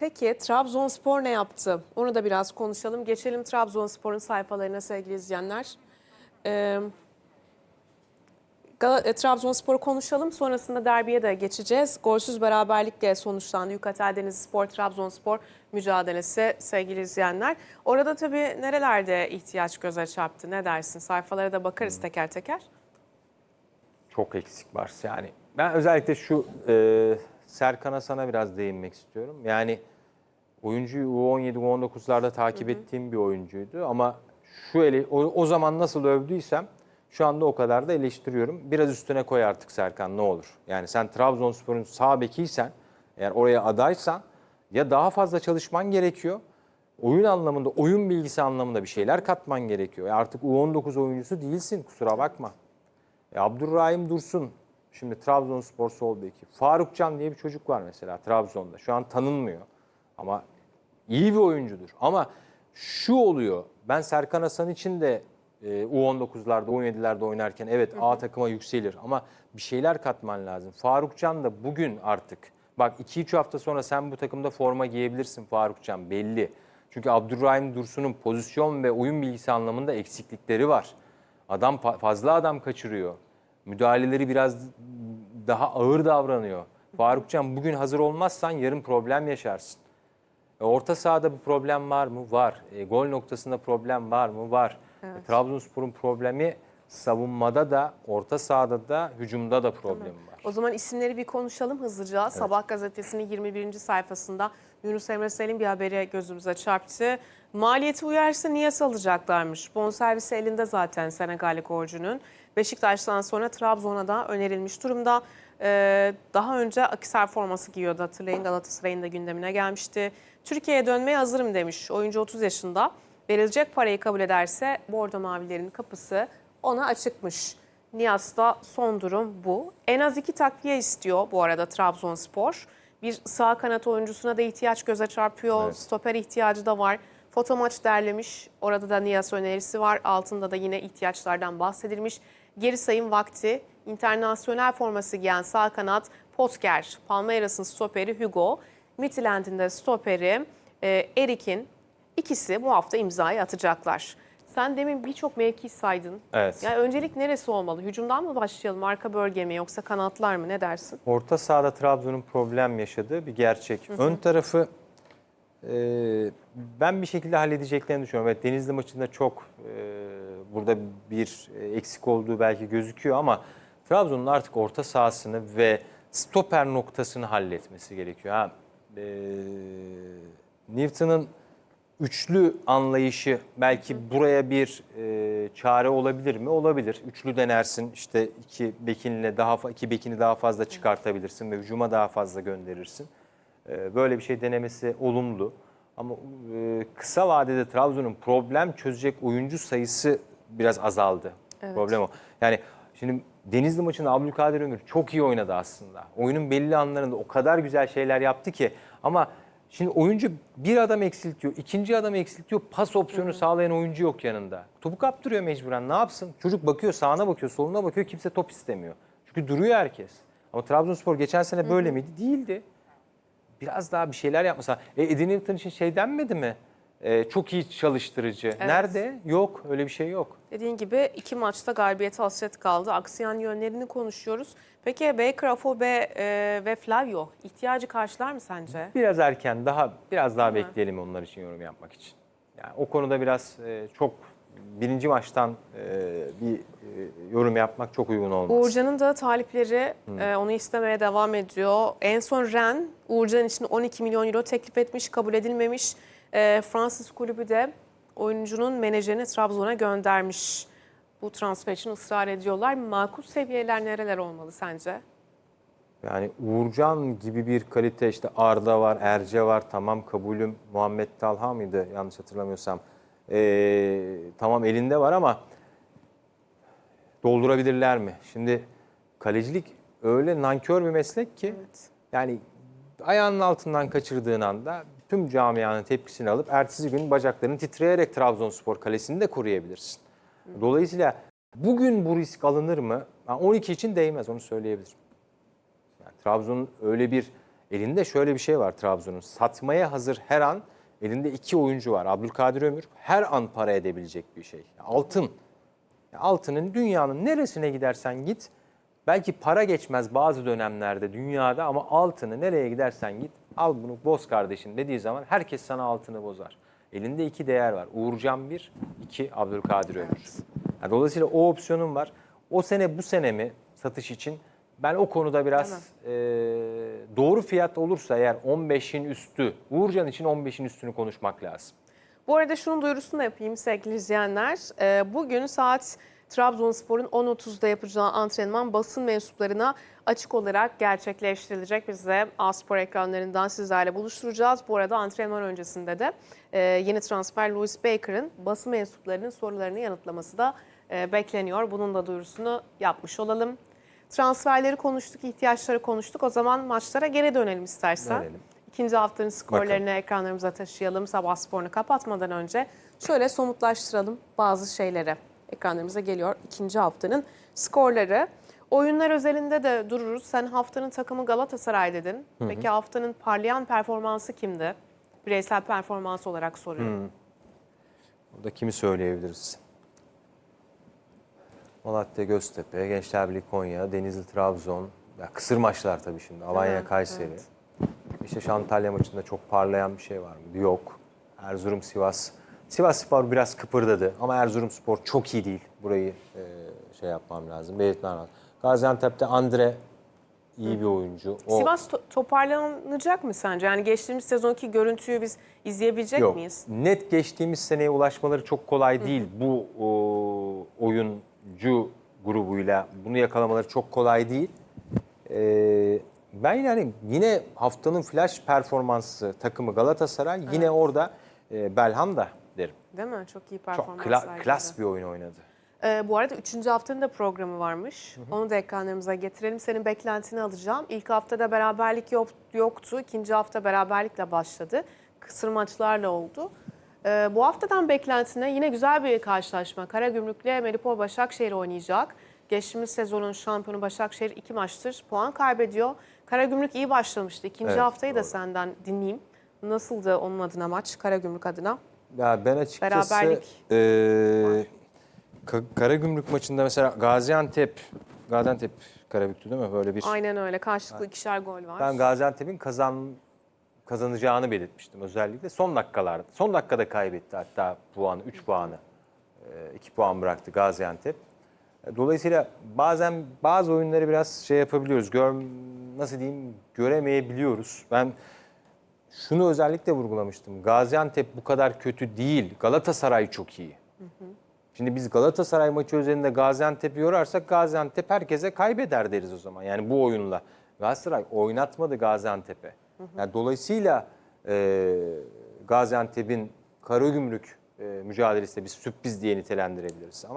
Peki Trabzonspor ne yaptı? Onu da biraz konuşalım. Geçelim Trabzonspor'un sayfalarına sevgili izleyenler. Ee, Trabzonspor'u konuşalım. Sonrasında derbiye de geçeceğiz. Golsüz beraberlikle sonuçlandı. Yukatel Denizlispor, Trabzonspor mücadelesi sevgili izleyenler. Orada tabii nerelerde ihtiyaç göze çarptı? Ne dersin? Sayfalara da bakarız teker teker. Çok eksik var yani. Ben özellikle şu e, Serkan'a sana biraz değinmek istiyorum. Yani oyuncuyu U17, U19'larda takip ettiğim bir oyuncuydu ama şu ele, o, o zaman nasıl övdüysem şu anda o kadar da eleştiriyorum. Biraz üstüne koy artık Serkan ne olur. Yani sen Trabzonspor'un sağ bekiysen, eğer oraya adaysan ya daha fazla çalışman gerekiyor. Oyun anlamında, oyun bilgisi anlamında bir şeyler katman gerekiyor. Ya artık U19 oyuncusu değilsin kusura bakma. E, Abdurrahim Dursun, şimdi Trabzonspor sol beki. Faruk Can diye bir çocuk var mesela Trabzon'da. Şu an tanınmıyor ama iyi bir oyuncudur. Ama şu oluyor, ben Serkan Hasan için de e, U19'larda, U17'lerde oynarken evet A takıma yükselir ama bir şeyler katman lazım. Faruk Can da bugün artık, bak 2-3 hafta sonra sen bu takımda forma giyebilirsin Faruk Can belli. Çünkü Abdurrahim Dursun'un pozisyon ve oyun bilgisi anlamında eksiklikleri var. Adam fa- fazla adam kaçırıyor. Müdahaleleri biraz daha ağır davranıyor. Farukcan bugün hazır olmazsan yarın problem yaşarsın. E, orta sahada bir problem var mı? Var. E, gol noktasında problem var mı? Var. E, Trabzonspor'un problemi savunmada da, orta sahada da, hücumda da problemi var. O zaman isimleri bir konuşalım hızlıca. Sabah gazetesinin 21. sayfasında Yunus Emre Selim bir habere gözümüze çarptı. Maliyeti uyarsa niye salacaklarmış? Bonservisi elinde zaten Senegalli golcünün. Beşiktaş'tan sonra Trabzon'a da önerilmiş durumda. Ee, daha önce Akisar forması giyiyordu hatırlayın Galatasaray'ın da gündemine gelmişti. Türkiye'ye dönmeye hazırım demiş. Oyuncu 30 yaşında. Verilecek parayı kabul ederse Bordo Mavilerin kapısı ona açıkmış. Niyas'ta son durum bu. En az iki takviye istiyor bu arada Trabzonspor. Bir sağ kanat oyuncusuna da ihtiyaç göze çarpıyor. Evet. Stoper ihtiyacı da var. Foto maç derlemiş. Orada da Niyas önerisi var. Altında da yine ihtiyaçlardan bahsedilmiş. Geri sayım vakti. İnternasyonel forması giyen sağ kanat Potker. Palmeiras'ın stoperi Hugo. Midtjylland'in de stoperi e, Erik'in. İkisi bu hafta imzayı atacaklar. Sen demin birçok mevki saydın. Evet. Yani öncelik neresi olmalı? Hücumdan mı başlayalım? Arka bölge mi yoksa kanatlar mı? Ne dersin? Orta sahada Trabzon'un problem yaşadığı bir gerçek. Ön tarafı e, ben bir şekilde halledeceklerini düşünüyorum. Evet Denizli maçında çok e, burada bir e, eksik olduğu belki gözüküyor ama Trabzon'un artık orta sahasını ve stoper noktasını halletmesi gerekiyor. Ha, e, Newton'ın üçlü anlayışı belki buraya bir e, çare olabilir mi? Olabilir. Üçlü denersin. İşte iki bekinle daha iki bekini daha fazla çıkartabilirsin ve hücuma daha fazla gönderirsin. E, böyle bir şey denemesi olumlu. Ama e, kısa vadede Trabzon'un problem çözecek oyuncu sayısı biraz azaldı. Problem o. Yani şimdi Denizli maçında Abdülkadir Ömür çok iyi oynadı aslında. Oyunun belli anlarında o kadar güzel şeyler yaptı ki ama Şimdi oyuncu bir adam eksiltiyor, ikinci adam eksiltiyor. Pas opsiyonu sağlayan oyuncu yok yanında. Topu kaptırıyor mecburen. Ne yapsın? Çocuk bakıyor, sağına bakıyor, soluna bakıyor. Kimse top istemiyor. Çünkü duruyor herkes. Ama Trabzonspor geçen sene böyle miydi? Değildi. Biraz daha bir şeyler yapmasa. E, Eddie Newton için şey denmedi mi? E, çok iyi çalıştırıcı. Nerede? Yok. Öyle bir şey yok. Dediğin gibi iki maçta galibiyete hasret kaldı. Aksiyon yönlerini konuşuyoruz. Peki Baker, Afobe e, ve Flavio ihtiyacı karşılar mı sence? Biraz erken, daha biraz daha bekleyelim onlar için yorum yapmak için. Yani o konuda biraz e, çok birinci maçtan e, bir e, yorum yapmak çok uygun olmaz. Uğurcan'ın da talipleri e, onu istemeye devam ediyor. En son Ren Uğurcan için 12 milyon euro teklif etmiş, kabul edilmemiş. E, Fransız kulübü de oyuncunun menajerini Trabzon'a göndermiş. Bu transfer için ısrar ediyorlar. Makul seviyeler nereler olmalı sence? Yani Uğurcan gibi bir kalite işte Arda var, Erce var, tamam kabulüm. Muhammed Talha mıydı yanlış hatırlamıyorsam. Ee, tamam elinde var ama doldurabilirler mi? Şimdi kalecilik öyle nankör bir meslek ki yani ayağının altından kaçırdığın anda tüm camianın tepkisini alıp ertesi gün bacaklarını titreyerek Trabzonspor kalesini de koruyabilirsin. Dolayısıyla bugün bu risk alınır mı? Yani 12 için değmez onu söyleyebilirim. Yani Trabzon'un öyle bir elinde şöyle bir şey var Trabzon'un. Satmaya hazır her an elinde iki oyuncu var. Abdülkadir Ömür her an para edebilecek bir şey. Altın. Altının dünyanın neresine gidersen git belki para geçmez bazı dönemlerde dünyada ama altını nereye gidersen git al bunu boz kardeşim dediği zaman herkes sana altını bozar. Elinde iki değer var. Uğurcan bir, iki Abdülkadir Ömür. Yani dolayısıyla o opsiyonun var. O sene bu sene mi satış için ben o konuda biraz e, doğru fiyat olursa eğer 15'in üstü, Uğurcan için 15'in üstünü konuşmak lazım. Bu arada şunun duyurusunu da yapayım sevgili izleyenler. Bugün saat Trabzonspor'un 10.30'da yapacağı antrenman basın mensuplarına açık olarak gerçekleştirilecek. Biz de A-Spor ekranlarından sizlerle buluşturacağız. Bu arada antrenman öncesinde de e, yeni transfer Louis Baker'ın basın mensuplarının sorularını yanıtlaması da e, bekleniyor. Bunun da duyurusunu yapmış olalım. Transferleri konuştuk, ihtiyaçları konuştuk. O zaman maçlara geri dönelim istersen. Dönelim. İkinci haftanın skorlarını ekranlarımıza taşıyalım. Sabah sporunu kapatmadan önce şöyle somutlaştıralım bazı şeyleri. Ekranlarımıza geliyor ikinci haftanın skorları. Oyunlar özelinde de dururuz. Sen haftanın takımı Galatasaray dedin. Peki haftanın parlayan performansı kimdi? Bireysel performans olarak soruyorum. Burada kimi söyleyebiliriz? Malatya, Göztepe, Gençler Birliği Konya, Denizli, Trabzon. Ya kısır maçlar tabii şimdi. Alanya, Evet, Kayseri. İşte Antalya maçında çok parlayan bir şey var mı? Yok. Erzurum, Sivas. Sivas Spor biraz kıpırdadı ama Erzurum Spor çok iyi değil. Burayı e, şey yapmam lazım, belirtmem lazım. Gaziantep'te Andre iyi bir oyuncu. O, Sivas to- toparlanacak mı sence? Yani geçtiğimiz sezonki görüntüyü biz izleyebilecek Yok. miyiz? Net geçtiğimiz seneye ulaşmaları çok kolay değil. Bu o, oyuncu grubuyla bunu yakalamaları çok kolay değil. Ee, ben yani yine haftanın flash performansı takımı Galatasaray yine orada e, Belhanda derim. Değil mi? Çok iyi Çok performans kla- sergiledi. klas bir oyun oynadı. Ee, bu arada 3. haftanın da programı varmış. Onu da ekranlarımıza getirelim. Senin beklentini alacağım. İlk haftada beraberlik yok, yoktu. İkinci hafta beraberlikle başladı. Kısır maçlarla oldu. Ee, bu haftadan beklentine yine güzel bir karşılaşma. Karagümrük'le Melipol Başakşehir oynayacak. Geçtiğimiz sezonun şampiyonu Başakşehir iki maçtır puan kaybediyor. Karagümrük iyi başlamıştı. İkinci Evet, haftayı da doğru. senden dinleyeyim. Nasıldı onun adına maç, Karagümrük adına? Ya ben açıkçası Beraberlik e, Ka- Karagümrük maçında mesela Gaziantep Gaziantep Karabüklü değil mi? Böyle bir Aynen öyle. Karşılıklı ikişer gol var. Ben Gaziantep'in kazan kazanacağını belirtmiştim özellikle. Son dakikalarda. Son dakikada kaybetti hatta puanı, 3 puanı. 2 puan bıraktı Gaziantep. Dolayısıyla bazen bazı oyunları biraz şey yapabiliyoruz. Gör, nasıl diyeyim? Göremeyebiliyoruz. Ben şunu özellikle vurgulamıştım. Gaziantep bu kadar kötü değil. Galatasaray çok iyi. Şimdi biz Galatasaray maçı üzerinde Gaziantep'i yorarsak Gaziantep herkese kaybeder deriz o zaman. Yani bu oyunla. Galatasaray oynatmadı Gaziantep'e. Yani dolayısıyla e, Gaziantep'in Karagümrük e, mücadelesi de bir sürpriz diye nitelendirebiliriz. Ama